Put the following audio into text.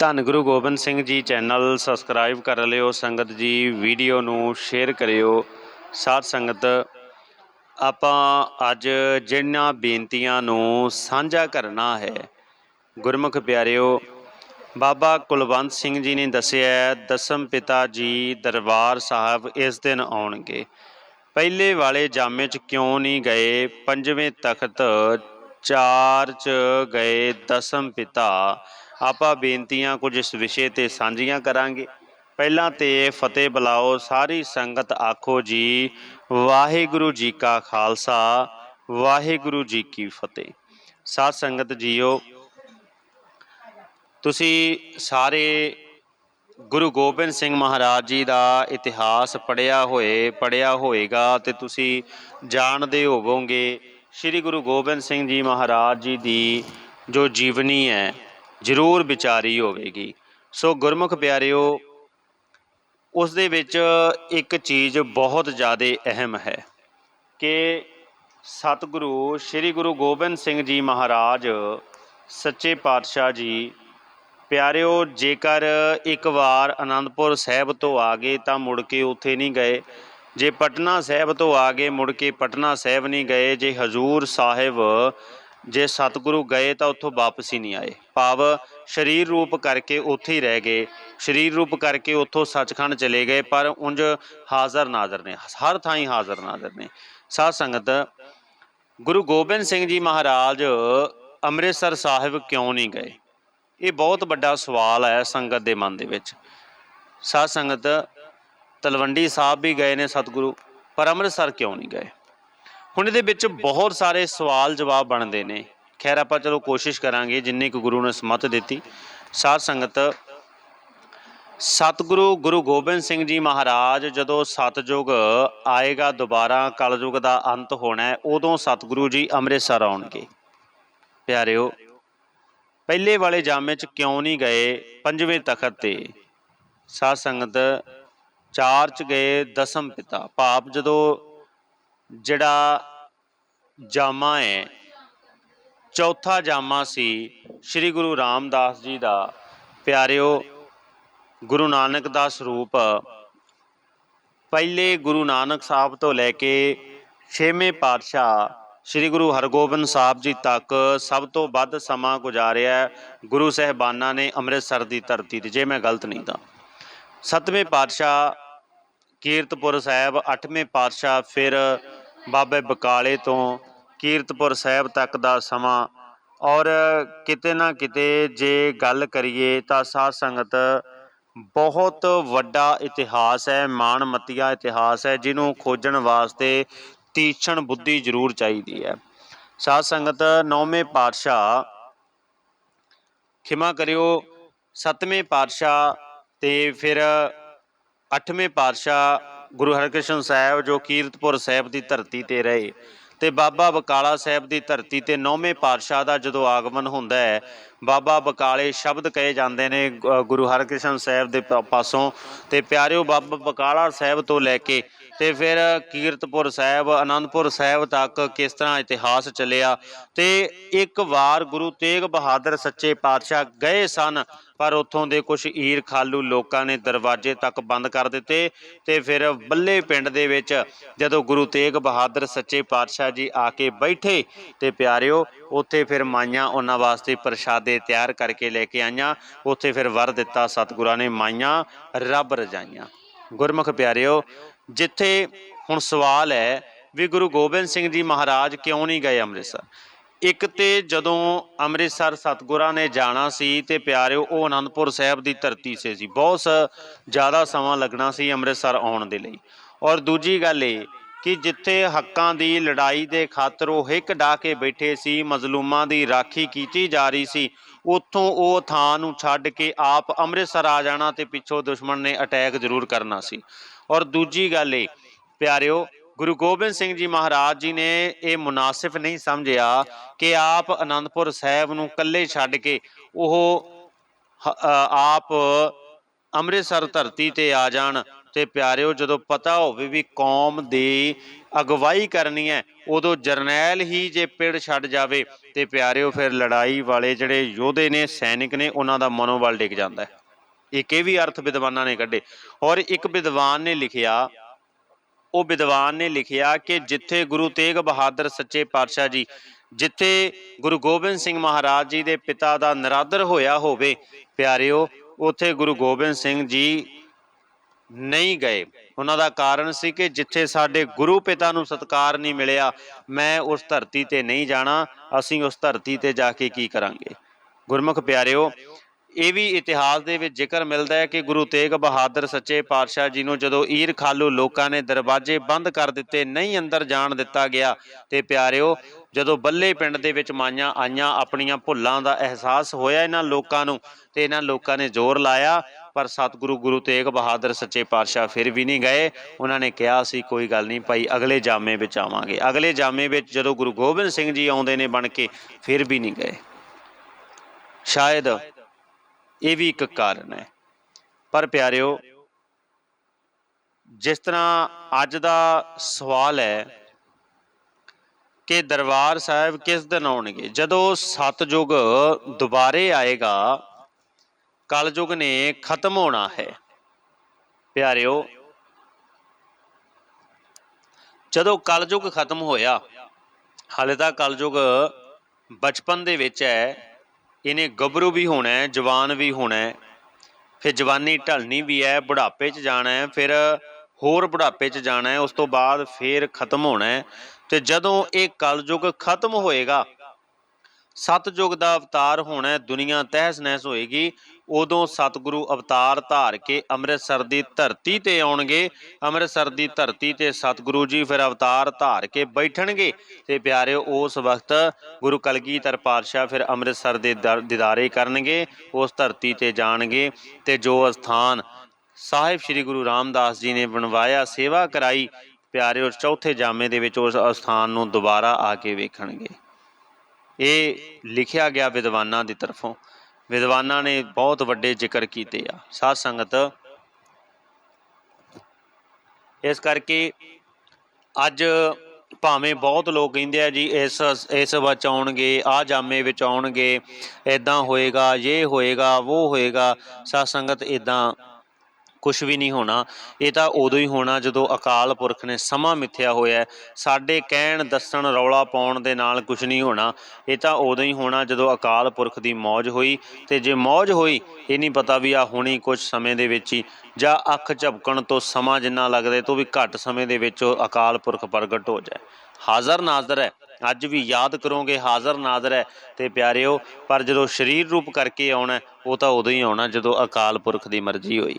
ਧੰਨ Guru Gobind Singh ji channel subscribe ਕਰ ਲਿਓ, ਸੰਗਤ ਜੀ ਵੀਡੀਓ ਨੂੰ ਸ਼ੇਅਰ ਕਰਿਓ, ਸਾਧ ਸੰਗਤ। ਆਪਾਂ ਅੱਜ ਜਿਹੜੀਆਂ ਬੇਨਤੀਆਂ ਨੂੰ ਸਾਂਝਾ ਕਰਨਾ ਹੈ, ਗੁਰਮੁਖ ਪਿਆਰਿਓ, ਬਾਬਾ ਕੁਲਵੰਤ ਸਿੰਘ ਜੀ ਨੇ ਦੱਸਿਆ ਦਸਮ ਪਿਤਾ ਜੀ ਦਰਬਾਰ ਸਾਹਿਬ ਇਸ ਦਿਨ ਆਉਣਗੇ। ਪਹਿਲੇ ਵਾਲੇ ਜਾਮੇ 'ਚ ਕਿਉਂ ਨਹੀਂ ਗਏ, ਪੰਜਵੇਂ ਤਖਤ ਚਾਰ 'ਚ ਗਏ ਦਸਮ ਪਿਤਾ ਆਪਾਂ ਬੇਨਤੀਆਂ ਕੁਝ ਇਸ ਵਿਸ਼ੇ ਤੇ ਸਾਂਝੀਆਂ ਕਰਾਂਗੇ। ਪਹਿਲਾਂ ਤੇ ਫਤਿਹ ਬੁਲਾਓ, ਸਾਰੀ ਸੰਗਤ ਆਖੋ ਜੀ, ਵਾਹਿਗੁਰੂ ਜੀ ਕਾ ਖਾਲਸਾ, ਵਾਹਿਗੁਰੂ ਜੀ ਕੀ ਫਤਿਹ। ਸਾਧ ਸੰਗਤ ਜੀਓ, ਤੁਸੀਂ ਸਾਰੇ ਗੁਰੂ ਗੋਬਿੰਦ ਸਿੰਘ ਮਹਾਰਾਜ ਜੀ ਦਾ ਇਤਿਹਾਸ ਪੜਿਆ ਹੋਏ ਪੜਿਆ ਹੋਏਗਾ ਤੇ ਤੁਸੀਂ ਜਾਣਦੇ ਹੋਵੋਗੇ, ਸ੍ਰੀ ਗੁਰੂ ਗੋਬਿੰਦ ਸਿੰਘ ਜੀ ਮਹਾਰਾਜ ਜੀ ਦੀ ਜੋ ਜੀਵਨੀ ਹੈ ਜ਼ਰੂਰ ਵਿਚਾਰੀ ਹੋਵੇਗੀ। ਸੋ ਗੁਰਮੁਖ ਪਿਆਰਿਓ, ਉਸ ਦੇ ਵਿੱਚ ਇੱਕ ਚੀਜ਼ ਬਹੁਤ ਜ਼ਿਆਦਾ ਅਹਿਮ ਹੈ ਕਿ ਸਤਿਗੁਰੂ, ਸ੍ਰੀ ਗੁਰੂ ਗੋਬਿੰਦ ਸਿੰਘ ਜੀ ਮਹਾਰਾਜ, ਸੱਚੇ ਪਾਤਸ਼ਾਹ ਜੀ, ਪਿਆਰਿਓ, ਜੇਕਰ ਇੱਕ ਵਾਰ ਆਨੰਦਪੁਰ ਸਾਹਿਬ ਤੋਂ ਆ ਗਏ ਤਾਂ ਮੁੜ ਕੇ ਉੱਥੇ ਨਹੀਂ ਗਏ। ਜੇ ਪਟਨਾ ਸਾਹਿਬ ਤੋਂ ਆ ਗਏ, ਮੁੜ ਕੇ ਪਟਨਾ ਸਾਹਿਬ ਨਹੀਂ ਗਏ। ਜੇ ਹਜੂਰ ਸਾਹਿਬ ਜੇ ਸਤਿਗੁਰੂ ਗਏ ਤਾਂ ਉੱਥੋਂ ਵਾਪਸ ਹੀ ਨਹੀਂ ਆਏ। ਭਾਵ ਸਰੀਰ ਰੂਪ ਕਰਕੇ ਉੱਥੇ ਹੀ ਰਹਿ ਗਏ। ਸਰੀਰ ਰੂਪ ਕਰਕੇ ਉੱਥੋਂ ਸੱਚਖੰਡ ਚਲੇ ਗਏ, ਪਰ ਉਂਝ ਹਾਜ਼ਰ ਨਾਜ਼ਰ ਨੇ। ਹਰ ਥਾਂ ਹੀ ਹਾਜ਼ਰ ਨਾਜ਼ਰ ਨੇ। ਸਾਧ ਸੰਗਤ, ਗੁਰੂ ਗੋਬਿੰਦ ਸਿੰਘ ਜੀ ਮਹਾਰਾਜ ਅੰਮ੍ਰਿਤਸਰ ਸਾਹਿਬ ਕਿਉਂ ਨਹੀਂ ਗਏ? ਇਹ ਬਹੁਤ ਵੱਡਾ ਸਵਾਲ ਹੈ ਸੰਗਤ ਦੇ ਮਨ ਦੇ ਵਿੱਚ। ਸਾਧ ਸੰਗਤ, ਤਲਵੰਡੀ ਸਾਹਿਬ ਵੀ ਗਏ ਨੇ ਸਤਿਗੁਰੂ, ਪਰ ਅੰਮ੍ਰਿਤਸਰ ਕਿਉਂ ਨਹੀਂ ਗਏ? ਹੁਣ ਇਹਦੇ ਵਿੱਚ ਬਹੁਤ ਸਾਰੇ ਸਵਾਲ ਜਵਾਬ ਬਣਦੇ ਨੇ। ਖੈਰ, ਆਪਾਂ ਚਲੋ ਕੋਸ਼ਿਸ਼ ਕਰਾਂਗੇ, ਜਿੰਨੀ ਕੁ ਗੁਰੂ ਨੇ ਸਮਤ ਦਿੱਤੀ। ਸਾਧ ਸੰਗਤ, ਸਤਿਗੁਰੂ ਗੁਰੂ ਗੋਬਿੰਦ ਸਿੰਘ ਜੀ ਮਹਾਰਾਜ ਜਦੋਂ ਸਤਜੁਗ ਆਏਗਾ, ਦੁਬਾਰਾ ਕਲਯੁਗ ਦਾ ਅੰਤ ਹੋਣਾ ਉਦੋਂ ਸਤਿਗੁਰੂ ਜੀ ਅੰਮ੍ਰਿਤਸਰ ਆਉਣਗੇ। ਪਿਆਰਿਓ, ਪਹਿਲੇ ਵਾਲੇ ਜਾਮੇ 'ਚ ਕਿਉਂ ਨਹੀਂ ਗਏ ਪੰਜਵੇਂ ਤਖਤ ਤੇ? ਸਾਧ ਸੰਗਤ, ਚਾਰ 'ਚ ਗਏ ਦਸਮ ਪਿਤਾ। ਭਾਵ ਜਦੋਂ ਜਿਹੜਾ ਜਾਮਾ ਹੈ ਚੌਥਾ ਜਾਮਾ ਸੀ ਸ੍ਰੀ ਗੁਰੂ ਰਾਮਦਾਸ ਜੀ ਦਾ। ਪਿਆਰਿਓ, ਗੁਰੂ ਨਾਨਕ ਦਾ ਸਰੂਪ, ਪਹਿਲੇ ਗੁਰੂ ਨਾਨਕ ਸਾਹਿਬ ਤੋਂ ਲੈ ਕੇ ਛੇਵੇਂ ਪਾਤਸ਼ਾਹ ਸ੍ਰੀ ਗੁਰੂ ਹਰਗੋਬਿੰਦ ਸਾਹਿਬ ਜੀ ਤੱਕ ਸਭ ਤੋਂ ਵੱਧ ਸਮਾਂ ਗੁਜ਼ਾਰਿਆ ਗੁਰੂ ਸਹਿਬਾਨਾਂ ਨੇ ਅੰਮ੍ਰਿਤਸਰ ਦੀ ਧਰਤੀ ਤੇ, ਜੇ ਮੈਂ ਗਲਤ ਨਹੀਂ ਤਾਂ। ਸੱਤਵੇਂ ਪਾਤਸ਼ਾਹ ਕੀਰਤਪੁਰ ਸਾਹਿਬ, ਅੱਠਵੇਂ ਪਾਤਸ਼ਾਹ ਫਿਰ ਬਾਬੇ ਬਕਾਲੇ ਤੋਂ ਕੀਰਤਪੁਰ ਸਾਹਿਬ ਤੱਕ ਦਾ ਸਮਾਂ। ਔਰ ਕਿਤੇ ਨਾ ਕਿਤੇ ਜੇ ਗੱਲ ਕਰੀਏ ਤਾਂ ਸਾਧ ਸੰਗਤ ਬਹੁਤ ਵੱਡਾ ਇਤਿਹਾਸ ਹੈ ਮਾਣਮੱਤੀਆ ਇਤਿਹਾਸ ਹੈ, ਜਿਹਨੂੰ ਖੋਜਣ ਵਾਸਤੇ ਤੀਛਣ ਬੁੱਧੀ ਜ਼ਰੂਰ ਚਾਹੀਦੀ ਹੈ। ਸਾਧ ਸੰਗਤ, ਨੌਵੇਂ ਪਾਤਸ਼ਾਹ, ਖਿਮਾ ਕਰਿਓ, ਸੱਤਵੇਂ ਪਾਤਸ਼ਾਹ ਤੇ ਫਿਰ ਅੱਠਵੇਂ ਪਾਤਸ਼ਾਹ ਗੁਰੂ ਹਰਕ੍ਰਿਸ਼ਨ ਸਾਹਿਬ ਜੋ ਕੀਰਤਪੁਰ ਸਾਹਿਬ ਦੀ ਧਰਤੀ ਤੇ ਰਹੇ। ਤੇ ਬਾਬਾ ਬਕਾਲਾ ਸਾਹਿਬ ਦੀ ਧਰਤੀ ਤੇ ਨੌਵੇਂ ਪਾਤਸ਼ਾਹ ਦਾ ਜਦੋਂ ਆਗਮਨ ਹੁੰਦਾ ਹੈ, ਬਾਬਾ ਬਕਾਲੇ ਸ਼ਬਦ ਕਹੇ ਜਾਂਦੇ ਨੇ ਗੁਰੂ ਹਰਕ੍ਰਿਸ਼ਨ ਸਾਹਿਬ ਦੇ ਪ- ਪਾਸੋਂ। ਤੇ ਪਿਆਰਿਓ, ਬਾਬਾ ਬਕਾਲਾ ਸਾਹਿਬ ਤੋਂ ਲੈ ਕੇ ਤੇ ਫਿਰ ਕੀਰਤਪੁਰ ਸਾਹਿਬ ਆਨੰਦਪੁਰ ਸਾਹਿਬ ਤੱਕ ਕਿਸ ਤਰ੍ਹਾਂ ਇਤਿਹਾਸ ਚੱਲਿਆ। ਤੇ ਇੱਕ ਵਾਰ ਗੁਰੂ ਤੇਗ ਬਹਾਦਰ ਸੱਚੇ ਪਾਤਸ਼ਾਹ ਗਏ ਸਨ ਪਰ ਉੱਥੋਂ ਦੇ ਕੁਝ ਈਰਖਾਲੂ ਲੋਕਾਂ ਨੇ ਦਰਵਾਜ਼ੇ ਤੱਕ ਬੰਦ ਕਰ ਦਿੱਤੇ ਤੇ ਫਿਰ ਬੱਲੇ ਪਿੰਡ ਦੇ ਵਿੱਚ ਜਦੋਂ ਗੁਰੂ ਤੇਗ ਬਹਾਦਰ ਸੱਚੇ ਪਾਤਸ਼ਾਹ ਜੀ ਆ ਕੇ ਬੈਠੇ ਤੇ ਪਿਆਰਿਓ, ਉੱਥੇ ਫਿਰ ਮਾਈਆਂ ਉਹਨਾਂ ਵਾਸਤੇ ਪ੍ਰਸ਼ਾਦੇ ਤਿਆਰ ਕਰਕੇ ਲੈ ਕੇ ਆਈਆਂ। ਉੱਥੇ ਫਿਰ ਵਰ ਦਿੱਤਾ ਸਤਿਗੁਰਾਂ ਨੇ, ਮਾਈਆਂ ਰੱਬ ਰਜਾਈਆਂ। ਗੁਰਮੁਖ ਪਿਆਰਿਓ, ਜਿੱਥੇ ਹੁਣ ਸਵਾਲ ਹੈ ਵੀ ਗੁਰੂ ਗੋਬਿੰਦ ਸਿੰਘ ਜੀ ਮਹਾਰਾਜ ਕਿਉਂ ਨਹੀਂ ਗਏ ਅੰਮ੍ਰਿਤਸਰ? ਇੱਕ ਤੇ ਜਦੋਂ ਅੰਮ੍ਰਿਤਸਰ ਸਤਗੁਰਾਂ ਨੇ ਜਾਣਾ ਸੀ ਤੇ ਪਿਆਰਿਓ, ਉਹ ਅਨੰਦਪੁਰ ਸਾਹਿਬ ਦੀ ਧਰਤੀ 'ਤੇ ਸੀ। ਬਹੁਤ ਸ- ਜ਼ਿਆਦਾ ਸਮਾਂ ਲੱਗਣਾ ਸੀ ਅੰਮ੍ਰਿਤਸਰ ਆਉਣ ਦੇ ਲਈ। ਔਰ ਦੂਜੀ ਗੱਲ ਇਹ ਕਿ ਜਿੱਥੇ ਹੱਕਾਂ ਦੀ ਲੜਾਈ ਦੇ ਖਾਤਰ ਉਹ ਹਿੱਕ ਡਾ ਕੇ ਬੈਠੇ ਸੀ, ਮਜ਼ਲੂਮਾਂ ਦੀ ਰਾਖੀ ਕੀਤੀ ਜਾ ਰਹੀ ਸੀ, ਉੱਥੋਂ ਉਹ ਥਾਂ ਨੂੰ ਛੱਡ ਕੇ ਆਪ ਅੰਮ੍ਰਿਤਸਰ ਆ ਜਾਣਾ ਤੇ ਪਿੱਛੋਂ ਦੁਸ਼ਮਣ ਨੇ ਅਟੈਕ ਜ਼ਰੂਰ ਕਰਨਾ ਸੀ। ਔਰ ਦੂਜੀ ਗੱਲ ਇਹ, ਪਿਆਰਿਓ ਗੁਰੂ ਗੋਬਿੰਦ ਸਿੰਘ ਜੀ ਮਹਾਰਾਜ ਜੀ ਨੇ ਇਹ ਮੁਨਾਸਿਫ ਨਹੀਂ ਸਮਝਿਆ ਕਿ ਆਪ ਆਨੰਦਪੁਰ ਸਾਹਿਬ ਨੂੰ ਇਕੱਲੇ ਛੱਡ ਕੇ ਉਹ ਆਪ ਅੰਮ੍ਰਿਤਸਰ ਧਰਤੀ ਤੇ ਆ ਜਾਣ। ਤੇ ਤੇ ਪਿਆਰਿਓ, ਜਦੋਂ ਪਤਾ ਹੋਵੇ ਵੀ ਕੌਮ ਦੀ ਅਗਵਾਈ ਕਰਨੀ ਹੈ, ਉਦੋਂ ਜਰਨੈਲ ਹੀ ਜੇ ਪਿੜ ਛੱਡ ਜਾਵੇ, ਤੇ ਪਿਆਰਿਓ, ਫਿਰ ਲੜਾਈ ਵਾਲੇ ਜਿਹੜੇ ਯੋਧੇ ਨੇ, ਸੈਨਿਕ ਨੇ, ਉਹਨਾਂ ਦਾ ਮਨੋਬਲ ਡਿੱਗ ਜਾਂਦਾ ਹੈ। ਇੱਕ ਇਹ ਵੀ ਅਰਥ ਵਿਦਵਾਨਾਂ ਨੇ ਕੱਢੇ। ਔਰ ਇੱਕ ਵਿਦਵਾਨ ਨੇ ਲਿਖਿਆ ਉਹ ਵਿਦਵਾਨ ਨੇ ਲਿਖਿਆ ਕਿ ਜਿੱਥੇ ਗੁਰੂ ਤੇਗ ਬਹਾਦਰ ਸੱਚੇ ਪਾਤਸ਼ਾਹ ਜੀ, ਜਿੱਥੇ ਗੁਰੂ ਗੋਬਿੰਦ ਸਿੰਘ ਮਹਾਰਾਜ ਜੀ ਦੇ ਪਿਤਾ ਦਾ ਨਰਾਦਰ ਹੋਇਆ ਹੋਵੇ, ਪਿਆਰਿਓ, ਉੱਥੇ ਗੁਰੂ ਗੋਬਿੰਦ ਸਿੰਘ ਜੀ ਨਹੀਂ ਗਏ। ਉਹਨਾਂ ਦਾ ਕਾਰਨ ਸੀ ਕਿ ਜਿੱਥੇ ਸਾਡੇ ਗੁਰੂ ਪਿਤਾ ਨੂੰ ਸਤਕਾਰ ਨਹੀਂ ਮਿਲਿਆ, ਮੈਂ ਉਸ ਧਰਤੀ ਤੇ ਨਹੀਂ ਜਾਣਾ, ਅਸੀਂ ਉਸ ਧਰਤੀ ਤੇ ਜਾ ਕੇ ਕੀ ਕਰਾਂਗੇ? ਗੁਰਮੁਖ ਪਿਆਰਿਓ ਇਹ ਵੀ ਇਤਿਹਾਸ ਦੇ ਵਿੱਚ ਜ਼ਿਕਰ ਮਿਲਦਾ ਹੈ ਕਿ ਗੁਰੂ ਤੇਗ ਬਹਾਦਰ ਸੱਚੇ ਪਾਤਸ਼ਾਹ ਜੀ ਨੂੰ ਜਦੋਂ ਈਰ ਖਾਲੂ ਲੋਕਾਂ ਨੇ ਦਰਵਾਜ਼ੇ ਬੰਦ ਕਰ ਦਿੱਤੇ, ਨਹੀਂ ਅੰਦਰ ਜਾਣ ਦਿੱਤਾ ਗਿਆ, ਤੇ ਪਿਆਰਿਓ, ਜਦੋਂ ਬੱਲੇ ਪਿੰਡ ਦੇ ਵਿੱਚ ਮਾਈਆਂ ਆਈਆਂ, ਆਪਣੀਆਂ ਭੁੱਲਾਂ ਦਾ ਅਹਿਸਾਸ ਹੋਇਆ ਇਹਨਾਂ ਲੋਕਾਂ ਨੂੰ, ਤੇ ਇਹਨਾਂ ਲੋਕਾਂ ਨੇ ਜ਼ੋਰ ਲਾਇਆ, ਪਰ ਸਤਿਗੁਰੂ ਗੁਰੂ ਤੇਗ ਬਹਾਦਰ ਸੱਚੇ ਪਾਤਸ਼ਾਹ ਫਿਰ ਵੀ ਨਹੀਂ ਗਏ। ਉਹਨਾਂ ਨੇ ਕਿਹਾ ਸੀ ਕੋਈ ਗੱਲ ਨਹੀਂ ਭਾਈ, ਅਗਲੇ ਜਾਮੇ ਵਿੱਚ ਆਵਾਂਗੇ। ਅਗਲੇ ਜਾਮੇ ਵਿੱਚ ਜਦੋਂ ਗੁਰੂ ਗੋਬਿੰਦ ਸਿੰਘ ਜੀ ਆਉਂਦੇ ਨੇ ਬਣ ਕੇ, ਫਿਰ ਵੀ ਨਹੀਂ ਗਏ। ਸ਼ਾਇਦ ਇਹ ਵੀ ਇੱਕ ਕਾਰਨ ਹੈ। ਪਰ ਪਿਆਰਿਓ, ਜਿਸ ਤਰ੍ਹਾਂ ਅੱਜ ਦਾ ਸਵਾਲ ਹੈ ਕਿ ਦਰਬਾਰ ਸਾਹਿਬ ਕਿਸ ਦਿਨ ਆਉਣਗੇ? ਜਦੋਂ ਸਤਜੁਗ ਦੁਬਾਰੇ ਆਏਗਾ, ਕਲਯੁਗ ਨੇ ਖਤਮ ਹੋਣਾ ਹੈ। ਪਿਆਰਿਓ, ਜਦੋਂ ਕਲਯੁਗ ਖਤਮ ਹੋਇਆ, ਹਾਲੇ ਤਾਂ ਕਲਯੁਗ ਬਚਪਨ ਦੇ ਵਿੱਚ ਹੈ ਇਹਨੇ ਗੱਭਰੂ ਵੀ ਹੋਣਾ ਹੈ, ਜਵਾਨ ਵੀ ਹੋਣਾ ਹੈ। ਫਿਰ ਜਵਾਨੀ ਢਲਣੀ ਵੀ ਹੈ, ਬੁਢਾਪੇ 'ਚ ਜਾਣਾ ਹੈ, ਫਿਰ ਹੋਰ ਬੁਢਾਪੇ 'ਚ ਜਾਣਾ ਹੈ, ਉਸ ਤੋਂ ਬਾਅਦ ਫਿਰ ਖਤਮ ਹੋਣਾ ਹੈ। ਤੇ ਜਦੋਂ ਇਹ ਕਲਯੁਗ ਖਤਮ ਹੋਏਗਾ ਸਤਜੁਗ ਦਾ ਅਵਤਾਰ ਹੋਣਾ ਦੁਨੀਆ ਤਹਿਸ ਨਹਿਸ ਹੋਏਗੀ। ਉਦੋਂ ਸਤਿਗੁਰੂ ਅਵਤਾਰ ਧਾਰ ਕੇ ਅੰਮ੍ਰਿਤਸਰ ਦੀ ਧਰਤੀ ਤੇ ਆਉਣਗੇ। ਅੰਮ੍ਰਿਤਸਰ ਦੀ ਧਰਤੀ ਤੇ ਸਤਿਗੁਰੂ ਜੀ ਫਿਰ ਅਵਤਾਰ ਧਾਰ ਕੇ ਬੈਠਣਗੇ। ਤੇ ਪਿਆਰਿਓ, ਉਸ ਵਕਤ ਗੁਰੂ ਕਲਗੀਧਰ ਪਾਤਸ਼ਾਹ ਫਿਰ ਅੰਮ੍ਰਿਤਸਰ ਦੇ ਦਰ- ਦੀਦਾਰੇ ਕਰਨਗੇ, ਉਸ ਧਰਤੀ ਤੇ ਜਾਣਗੇ। ਤੇ ਜੋ ਅਸਥਾਨ ਸਾਹਿਬ ਸ੍ਰੀ ਗੁਰੂ ਰਾਮਦਾਸ ਜੀ ਨੇ ਬਣਵਾਇਆ, ਸੇਵਾ ਕਰਾਈ, ਪਿਆਰਿਓ, ਚੌਥੇ ਜਾਮੇ ਦੇ ਵਿੱਚ ਉਸ ਅਸਥਾਨ ਨੂੰ ਦੁਬਾਰਾ ਆ ਕੇ ਵੇਖਣਗੇ। ਇਹ ਲਿਖਿਆ ਗਿਆ ਵਿਦਵਾਨਾਂ ਦੀ ਤਰਫੋਂ। ਵਿਦਵਾਨਾਂ ਨੇ ਬਹੁਤ ਵੱਡੇ ਜ਼ਿਕਰ ਕੀਤੇ ਆ। ਸਾਧ ਸੰਗਤ, ਇਸ ਕਰਕੇ ਅੱਜ ਭਾਵੇਂ ਬਹੁਤ ਲੋਕ ਕਹਿੰਦੇ ਆ ਜੀ, ਇਸ ਇਸ ਵਿੱਚ ਆਉਣਗੇ, ਆ ਜਾਮੇ ਵਿੱਚ ਆਉਣਗੇ ਇਦਾਂ ਹੋਏਗਾ ਇਹ ਹੋਏਗਾ ਉਹ ਹੋਏਗਾ, ਸਾਧ ਸੰਗਤ ਇਦਾਂ ਕੁਝ ਵੀ ਨਹੀਂ ਹੋਣਾ। ਇਹ ਤਾਂ ਉਦੋਂ ਹੀ ਹੋਣਾ ਜਦੋਂ ਅਕਾਲ ਪੁਰਖ ਨੇ ਸਮਾਂ ਮਿੱਥਿਆ ਹੋਇਆ ਸਾਡੇ ਕਹਿਣ, ਦੱਸਣ, ਰੌਲਾ ਪਾਉਣ ਦੇ ਨਾਲ ਕੁਝ ਨਹੀਂ ਹੋਣਾ। ਇਹ ਤਾਂ ਉਦੋਂ ਹੀ ਹੋਣਾ ਜਦੋਂ ਅਕਾਲ ਪੁਰਖ ਦੀ ਮੌਜ ਹੋਈ। ਤੇ ਜੇ ਮੌਜ ਹੋਈ, ਇਹ ਨਹੀਂ ਪਤਾ ਵੀ ਆ ਹੁਣੀ ਕੁਝ ਸਮੇਂ ਦੇ ਵਿੱਚ ਹੀ ਜਾਂ ਅੱਖ ਝਪਕਣ ਤੋਂ ਸਮਾਂ ਜਿੰਨਾ ਲੱਗਦੇ ਤੋਂ ਵੀ ਘੱਟ ਸਮੇਂ ਦੇ ਵਿੱਚ ਉਹ ਅਕਾਲ ਪੁਰਖ ਪ੍ਰਗਟ ਹੋ ਜਾਏ। ਹਾਜ਼ਰ ਨਾਜ਼ਰ ਹੈ। ਅੱਜ ਵੀ ਯਾਦ ਕਰੋਗੇ, ਹਾਜ਼ਰ ਨਾਜ਼ਰ ਹੈ ਤੇ ਪਿਆਰਿਓ, ਪਰ ਜਦੋਂ ਸਰੀਰ ਰੂਪ ਕਰਕੇ ਆਉਣਾ ਉਹ ਤਾਂ ਉਦੋਂ ਹੀ ਆਉਣਾ ਜਦੋਂ ਅਕਾਲ ਪੁਰਖ ਦੀ ਮਰਜ਼ੀ ਹੋਈ।